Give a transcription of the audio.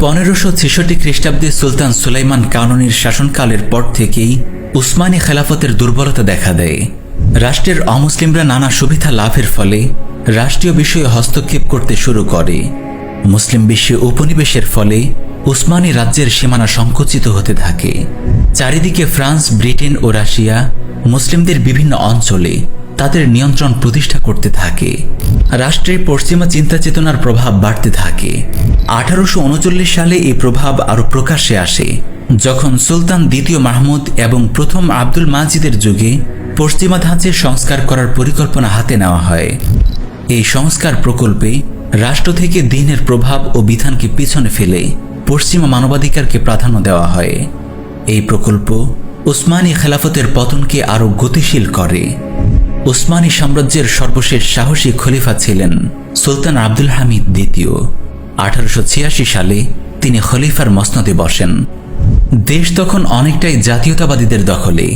পনেরোশো ছেষট্টি খ্রিস্টাব্দে সুলতান সুলাইমান কানুনির শাসনকালের পর থেকেই উসমানী খেলাফতের দুর্বলতা দেখা দেয়। রাষ্ট্রের অমুসলিমরা নানা সুবিধা লাভের ফলে রাষ্ট্রীয় বিষয়ে হস্তক্ষেপ করতে শুরু করে। মুসলিম বিশ্বে উপনিবেশের ফলে উসমানী রাজ্যের সীমানা সংকুচিত হতে থাকে। চারিদিকে ফ্রান্স, ব্রিটেন ও রাশিয়া মুসলিমদের বিভিন্ন অঞ্চলে তাদের নিয়ন্ত্রণ প্রতিষ্ঠা করতে থাকে। রাষ্ট্রে পশ্চিমা চিন্তা চেতনার প্রভাব বাড়তে থাকে। আঠারোশো উনচল্লিশ সালে এই প্রভাব আরও প্রকাশ্যে আসে। যখন সুলতান দ্বিতীয় মাহমুদ এবং প্রথম আব্দুল মাজিদের যুগে পশ্চিমা ধাঁচের সংস্কার করার পরিকল্পনা হাতে নেওয়া হয়। এই সংস্কার প্রকল্পে রাষ্ট্র থেকে দিনের প্রভাব ও বিধানকে পিছনে ফেলে পশ্চিমা মানবাধিকারকে প্রাধান্য দেওয়া হয়। এই প্রকল্প উসমানী খেলাফতের পতনকে আরও গতিশীল করে। উসমানী সাম্রাজ্যের সর্বশেষ সাহসী খলিফা ছিলেন সুলতান আব্দুল হামিদ দ্বিতীয়। আঠারোশো ছিয়াশি সালে তিনি খলিফার মসনদে বসেন। দেশ তখন অনেকটাই জাতীয়তাবাদীদের দখলে।